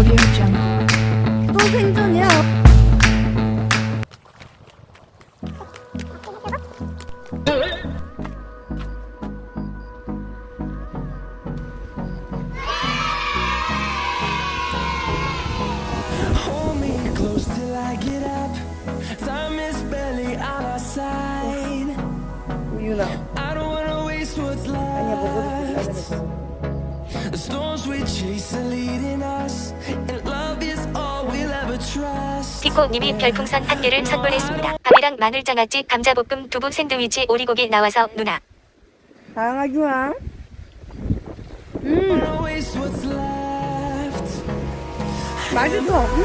Audio Jungle. 또 생존이야. Hold me close till I get up. Time is barely on our side. 우유 피코님이 별풍선 한 개를 선물했습니다. 밥이랑 마늘 장아찌, 감자볶음, 두부 샌드위치, 오리고기 나와서 누나. 사랑하지 마. Left. 맛있어. 음.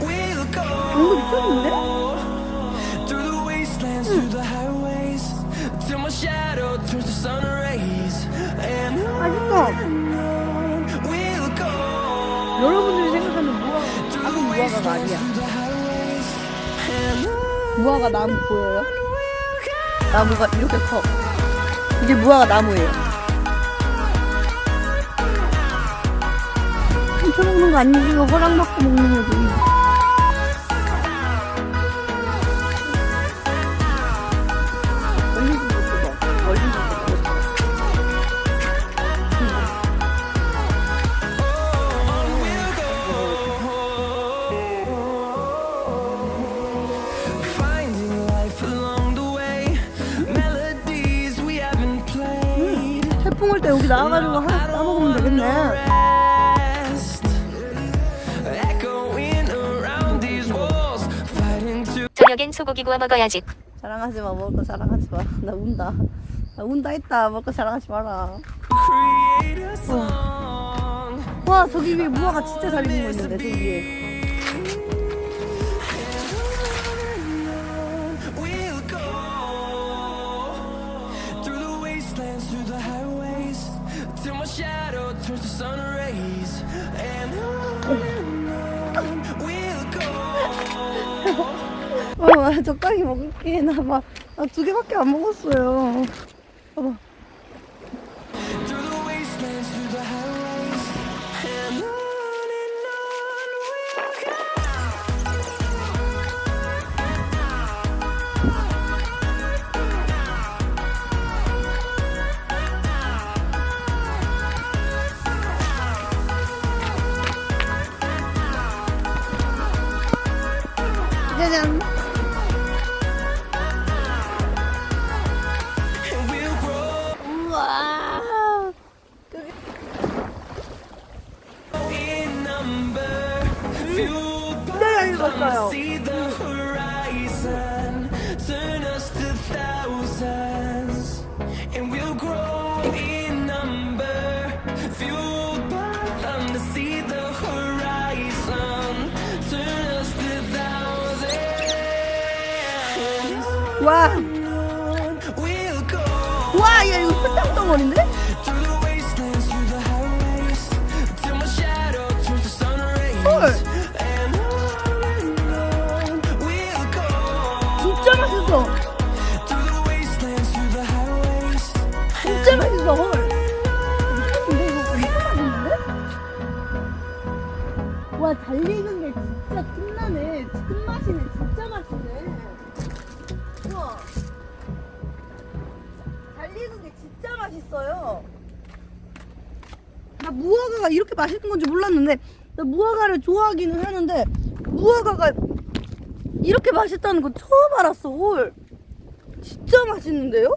이거 미쳤는데? through 작은 무화과가 아니야. 무화과 나무 보여요? 나무가 이렇게 커. 이게 무화과 나무예요. 훔쳐먹는 거 아니지? 이거 허락받고 먹는 거지. 올때 여기 나와가지고 하나 따먹으면 되겠네. 저녁엔 소고기 구워 먹어야지. 자랑하지 마, 먹을 거 자랑하지 마. 나 운다. 나 운다 했다. 먹을 거 자랑하지 마라. song. 와, 저기 위에 무화과 진짜 잘 익은 거 있는데, 저기 위에. Till my shadow turns to sun rays. And on we'll go. 어, 적당히 먹을게. 나 막, 나두 개밖에 안 먹었어요. 봐봐. 짜잔. 우와. 네, 읽었어요. 와. 와, 얘 이거 설탕 덩어리인데? 헐. 진짜 맛있어. 진짜 맛있어. 헐. 와, 잘 익은 게 진짜 끝나네. 끝맛이네. 진짜 맛있네. 우와. 잘 익은 게 진짜 맛있어요. 나 무화과가 이렇게 맛있는 건지 몰랐는데, 나 무화과를 좋아하기는 하는데, 무화과가 이렇게 맛있다는 거 처음 알았어, 헐. 진짜 맛있는데요?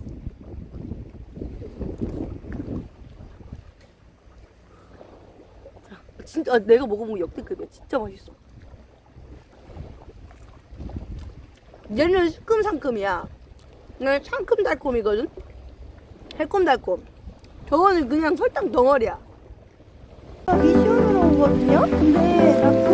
진짜 아, 내가 먹어본 거 역대급이야. 진짜 맛있어. 얘는 시큼상큼이야. 얘는 상큼달콤이거든. 달콤달콤. 저거는 그냥 설탕 덩어리야. 미션으로 오거든요. 근데